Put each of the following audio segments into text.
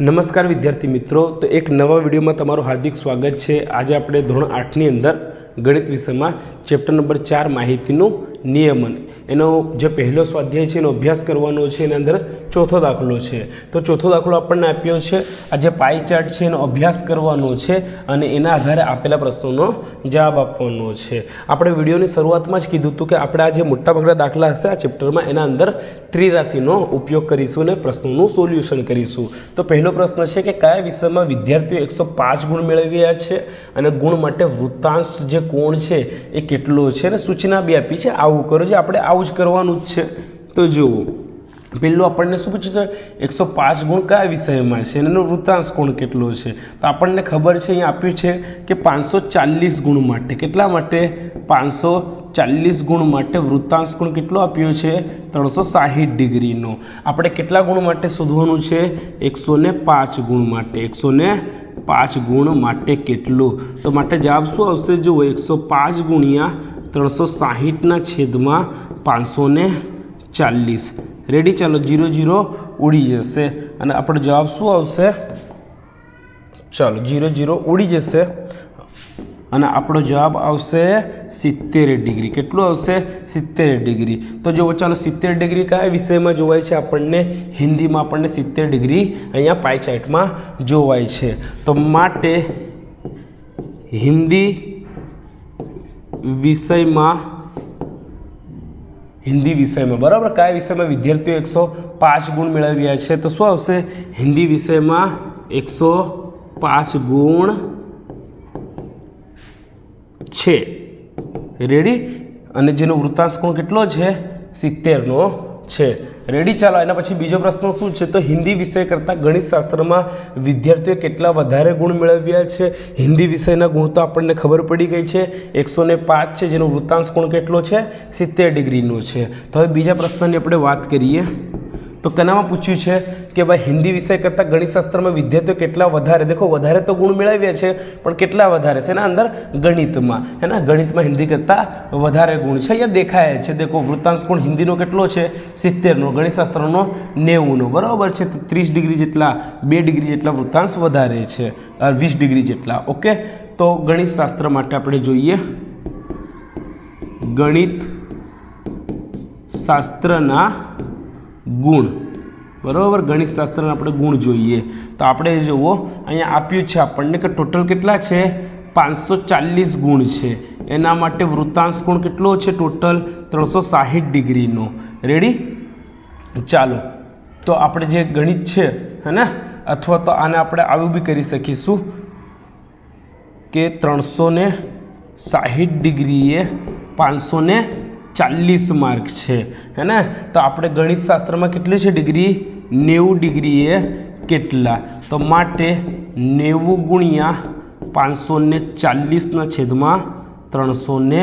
નમસ્કાર વિદ્યાર્થી મિત્રો, તો એક નવા વિડીયોમાં તમારું હાર્દિક સ્વાગત છે. આજે આપણે ધોરણ આઠની અંદર ગણિત વિષયમાં ચેપ્ટર નંબર ચાર માહિતીનું નિયમન. એનો જે પહેલો સ્વાધ્યાય છે, એનો અભ્યાસ કરવાનો છે, એના અંદર ચોથો દાખલો છે. તો ચોથો દાખલો આપણને આપ્યો છે, આ જે પાઈ ચાર્ટ છે, એનો અભ્યાસ કરવાનો છે અને એના આધારે આપેલા પ્રશ્નોનો જવાબ આપવાનો છે. આપણે વિડીયોની શરૂઆતમાં જ કીધું હતું કે આપણે આ જે મોટાભાગના દાખલા હશે, આ ચેપ્ટરમાં એના અંદર ત્રિરાશિનો ઉપયોગ કરીશું અને પ્રશ્નોનું સોલ્યુશન કરીશું. તો પહેલો પ્રશ્ન છે કે કયા વિષયમાં વિદ્યાર્થીઓ એકસો પાંચ ગુણ મેળવ્યા છે અને ગુણ માટે વૃત્તાંશ જે કોણ છે, એ કેટલો છે અને સૂચના બી આપી છે. આવું કરો જે આપણે આવું જ કરવાનું જ છે. તો જુઓ, પહેલું આપણને શું પૂછ્યું છે એકસો પાંચ ગુણ કયા વિષયમાં છે? એનો વૃત્તાંશ કોણ કેટલો છે? તો આપણને ખબર છે, અહીંયા આપ્યું છે કે પાંચસો ચાલીસ ગુણ માટે. કેટલા માટે? પાંચસો ચાલીસ ગુણ માટે વૃત્તાંશ ગુણ કેટલો આપ્યો છે? ત્રણસો સાહીઠ ડિગ્રીનો. આપણે કેટલા ગુણ માટે શોધવાનું છે? એકસો પાંચ ગુણ માટે. એકસો પાંચ ગુણ માટે કેટલું? તો માટે જવાબ શું આવશે? જુઓ, એકસો પાંચ ગુણ્યા ત્રણસો સાહીઠના છેદમાં પાંચસો ચાલીસ. રેડી ચાલો, જીરો જીરો ઉડી જશે. અને આપણો જવાબ શું આવશે? ચાલો, જીરો જીરો ઉડી જશે. અને આપણો જવાબ આવશે સિત્તેર ડિગ્રી. કેટલું આવશે? સિત્તેર ડિગ્રી. તો જુઓ ચાલો સિત્તેર ડિગ્રી કયા વિષયમાં જોવાય છે? આપણને હિન્દીમાં આપણને સિત્તેર ડિગ્રી અહીંયા પાયચાઇટમાં જોવાય છે. તો માટે હિન્દી વિષયમાં હિન્દી વિષયમાં, બરાબર? કયા વિષયમાં વિદ્યાર્થીઓ એકસો પાંચ ગુણ મેળવ્યા છે? તો શું આવશે? હિન્દી વિષયમાં એકસો પાંચ ગુણ છે. રેડી અને જેનો વૃત્તાંશ કોણ કેટલો છે? સિત્તેરનો છે. રેડી ચાલો, એના પછી બીજો પ્રશ્ન શું છે? તો હિન્દી વિષય કરતાં ગણિતશાસ્ત્રમાં વિદ્યાર્થીઓએ કેટલા વધારે ગુણ મેળવ્યા છે? હિન્દી વિષયના ગુણ તો આપણને ખબર પડી ગઈ છે. એકસો પાંચ છે, જેનો વૃત્તાંશ કોણ કેટલો છે? સિત્તેર ડિગ્રીનો છે. તો હવે બીજા પ્રશ્નની આપણે વાત કરીએ. તો કનામાં પૂછ્યું છે કે ભાઈ, હિન્દી વિષય કરતાં ગણિતશાસ્ત્રમાં વિદ્યાર્થીઓ કેટલા વધારે? દેખો, વધારે તો ગુણ મેળવ્યા છે પણ કેટલા વધારે છે? એના અંદર ગણિતમાં. હે ને ગણિતમાં હિન્દી કરતાં વધારે ગુણ છે. અહીંયા દેખાય છે. દેખો, વૃત્તાંશ ગુણ હિન્દીનો કેટલો છે? સિત્તેરનો. ગણિતશાસ્ત્રનો નેવુંનો. બરાબર છે? તો ત્રીસ ડિગ્રી જેટલા, બે ડિગ્રી જેટલા વૃત્તાંશ વધારે છે. વીસ ડિગ્રી જેટલા. ઓકે? તો ગણિતશાસ્ત્ર માટે આપણે જોઈએ ગણિત શાસ્ત્રના ગુણ. બરાબર? ગણિતશાસ્ત્રના આપણે ગુણ જોઈએ. તો આપણે જુઓ, અહીંયા આપ્યું છે આપણને કે ટોટલ કેટલા છે? પાંચસો ચાલીસ ગુણ છે. એના માટે વૃત્તાંશ ગુણ કેટલો છે? ટોટલ ત્રણસો સાહીઠ ડિગ્રીનો. રેડી ચાલો. તો આપણે જે ગણિત છે હે ને અથવા તો આને આપણે આવું બી કરી શકીશું કે ત્રણસો ને સાહીઠ ડિગ્રીએ પાંચસો ને ચાલીસ માર્ક છે, હે ને? તો આપણે ગણિતશાસ્ત્રમાં કેટલી છે ડિગ્રી? નેવું ડિગ્રીએ કેટલા? તો માટે નેવું ગુણ્યા પાંચસો ને ચાલીસના છેદમાં ત્રણસો ને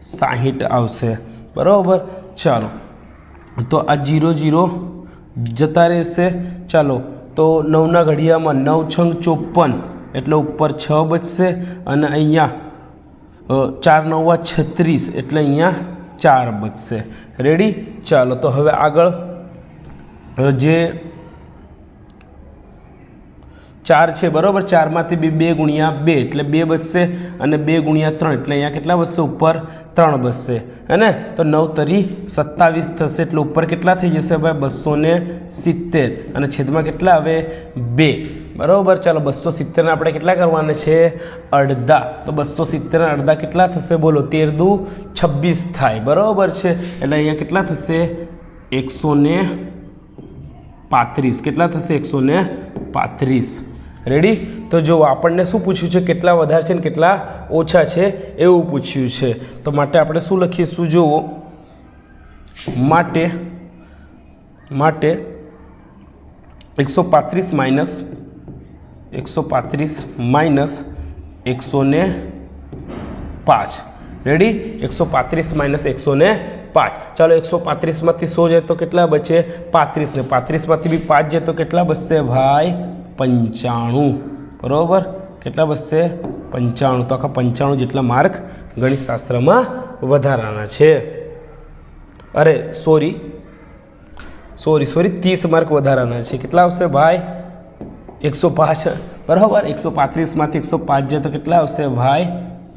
સાહીઠ આવશે. બરાબર? ચાલો. તો આ જીરો જીરો જતા રહેશે. ચાલો. તો નવના ઘડિયામાં નવ છંગ ચોપન એટલે ઉપર છ બચશે અને અહીંયા ચાર નવા છત્રીસ એટલે અહીંયા ચાર બચશે. રેડી ચાલો તો હવે આગળ. જે ચાર છે, બરાબર? ચારમાંથી બી બે ગુણ્યા બે, એટલે બે બસશે અને બે ગુણ્યા ત્રણ, એટલે અહીંયા કેટલા બસશે ઉપર ત્રણ બસશે હે ને? તો નવ તરી સત્તાવીસ થશે, એટલે ઉપર કેટલા થઈ જશે ભાઈ? બસો સિત્તેર. અને છેદમાં કેટલા આવે? બે. બરાબર, ચાલો બસો સિત્તેરને આપણે કેટલા કરવાના છે? અડધા. તો બસો સિત્તેરના અડધા કેટલા થશે? બોલો, તેર દુ છવ્વીસ થાય. બરાબર છે? એટલે અહીંયા કેટલા થશે? એકસો ને પાંત્રીસ. કેટલા થશે? એકસો ને પાંત્રીસ. રેડી તો જો આપણને શું પૂછ્યું છે? કેટલા વધારે છે ને કેટલા ઓછા છે? એવું પૂછ્યું છે. તો માટે આપણે શું લખીશું? જુઓ. માટે માટે એકસો પાંત્રીસ માઇનસ એકસો પાંત્રીસ માઇનસ એકસો પાંચ. રેડી એકસો પાંત્રીસ માઇનસ એકસો પાંચ. ચાલો એકસો પાંત્રીસમાંથી સો જાય તો કેટલા બચે? પાંત્રીસ ને પાંત્રીસમાંથી બી પાંચ જાય તો કેટલા બચશે ભાઈ? પંચાણું. બરાબર? કેટલા બચશે? પંચાણું. તો આખા પંચાણું જેટલા માર્ક ગણિતશાસ્ત્રમાં વધારાના છે. અરે સોરી સોરી સોરી ત્રીસ માર્ક વધારાના છે. કેટલા આવશે ભાઈ? એકસો પાંચ. બરાબર? એકસો પાંત્રીસમાંથી એકસો પાંચ જાય તો કેટલા આવશે ભાઈ?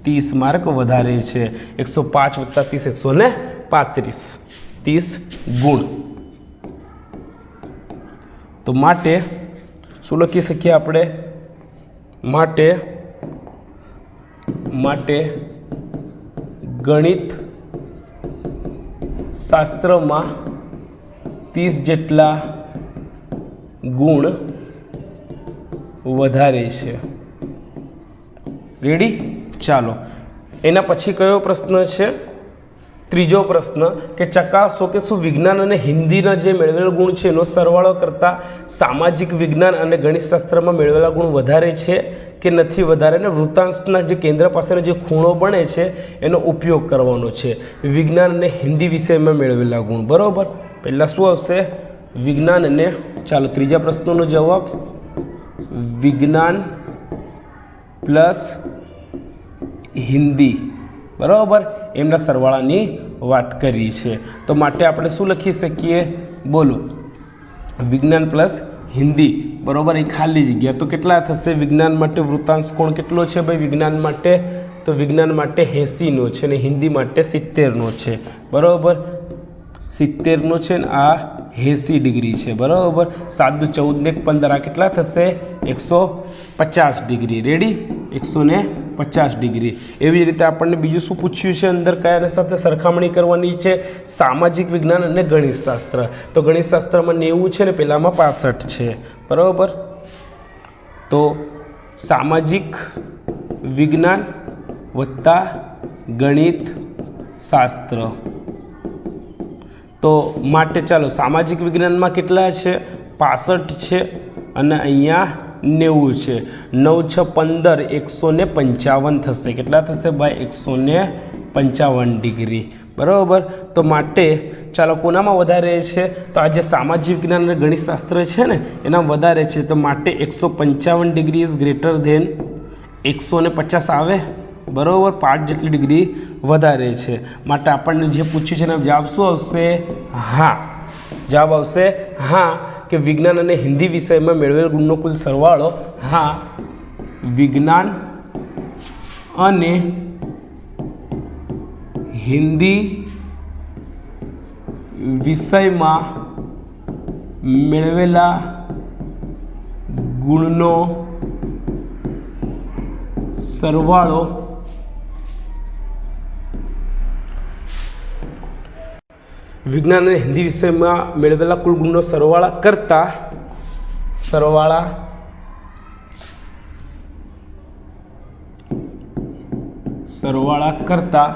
ત્રીસ માર્ક વધારે છે. એકસો પાંચ વત્તા ત્રીસ, એકસો ને પાંત્રીસ. ત્રીસ ગુણ. તો માટે શું લખી શકીએ આપણે? માટે માટે ગણિત શાસ્ત્રમાં ત્રીસ જેટલા ગુણ વધારે છે. રેડી ચાલો. એના પછી કયો પ્રશ્ન છે? ત્રીજો પ્રશ્ન કે ચકાસો કે શું વિજ્ઞાન અને હિન્દીના જે મેળવેલ ગુણ છે એનો સરવાળો કરતાં સામાજિક વિજ્ઞાન અને ગણિતશાસ્ત્રમાં મેળવેલા ગુણ વધારે છે કે નથી વધારે? અને વૃત્તાંશના જે કેન્દ્ર પાસેનો જે ખૂણો બને છે એનો ઉપયોગ કરવાનો છે. વિજ્ઞાન અને હિન્દી વિષયમાં મેળવેલા ગુણ. બરાબર? પહેલાં શું આવશે? વિજ્ઞાન અને ચાલો ત્રીજા પ્રશ્નનો જવાબ વિજ્ઞાન પ્લસ હિન્દી. બરાબર? એમના સરવાળાની વાત કરી છે. તો માટે આપણે શું લખી શકીએ? બોલો. વિજ્ઞાન પ્લસ હિન્દી. બરાબર? એ ખાલી જગ્યા. તો કેટલા થશે? વિજ્ઞાન માટે વૃત્તાંશ કોણ કેટલો છે ભાઈ? વિજ્ઞાન માટે? તો વિજ્ઞાન માટે એંસીનો છે અને હિન્દી માટે સિત્તેરનો છે. બરાબર? સિત્તેરનો છે ને આ એંસી ડિગ્રી છે, બરાબર? સાત દુ ચૌદ ને પંદર, આ કેટલા થશે? એકસો પચાસ ડિગ્રી. રેડી એકસો ને પચાસ ડિગ્રી. એવી રીતે આપણને બીજું શું પૂછ્યું છે અંદર? કયાના સાથે સરખામણી કરવાની છે? સામાજિક વિજ્ઞાન અને ગણિતશાસ્ત્ર. તો ગણિતશાસ્ત્રમાં નેવું છે ને પહેલાંમાં પાસઠ છે. બરાબર? તો સામાજિક વિજ્ઞાન વત્તા ગણિત શાસ્ત્ર તો માટે ચાલો, સામાજિક વિજ્ઞાનમાં કેટલા છે? પાસઠ છે અને અહીંયા નેવું છે. નવ છ પંદર એકસો ને પંચાવન થશે. કેટલા થશે ભાઈ? એકસો ને પંચાવન ડિગ્રી. બરાબર? તો માટે ચાલો, કોનામાં વધારે છે? તો આ જે સામાજિક વિજ્ઞાન અને ગણિતશાસ્ત્ર છે ને એના વધારે છે. તો માટે એકસો પંચાવન ડિગ્રી ઇઝ ગ્રેટર ધેન એકસો ને પચાસ આવે? બરાબર પાંચ જેટલી ડિગ્રી વધારે છે. માટે આપણને જે પૂછ્યું છે એનો જવાબ શું આવશે? હા. જવાબ આવશે, હા, કે વિજ્ઞાન અને હિન્દી વિષયમાં મેળવેલ ગુણનો કુલ સરવાળો, હા, વિજ્ઞાન અને હિન્દી વિષયમાં મેળવેલા ગુણનો સરવાળો વિજ્ઞાન અને હિન્દી વિષયમાં મેળવેલા કુલ ગુણનો સરવાળા કરતા સરવાળા સરવાળા કરતા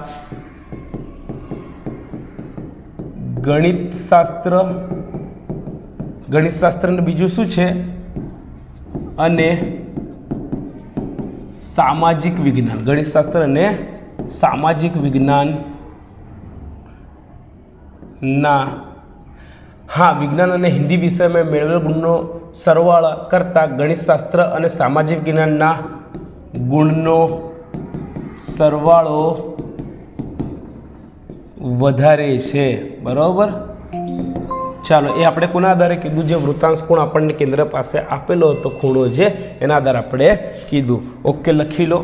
ગણિતશાસ્ત્ર ગણિતશાસ્ત્રને બીજું શું છે? અને સામાજિક વિજ્ઞાન. ગણિતશાસ્ત્ર અને સામાજિક વિજ્ઞાન ના. હા, વિજ્ઞાન અને હિન્દી વિષયમાં મેળવેલ ગુણનો સરવાળા કરતાં ગણિતશાસ્ત્ર અને સામાજિક વિજ્ઞાનના ગુણનો સરવાળો વધારે છે. બરાબર? ચાલો, એ આપણે કોના આધારે કીધું? જે વૃત્તાંશ કોણ આપણને કેન્દ્ર પાસે આપેલો હતો ખૂણો છે એના આધારે આપણે કીધું. ઓકે, લખી લો.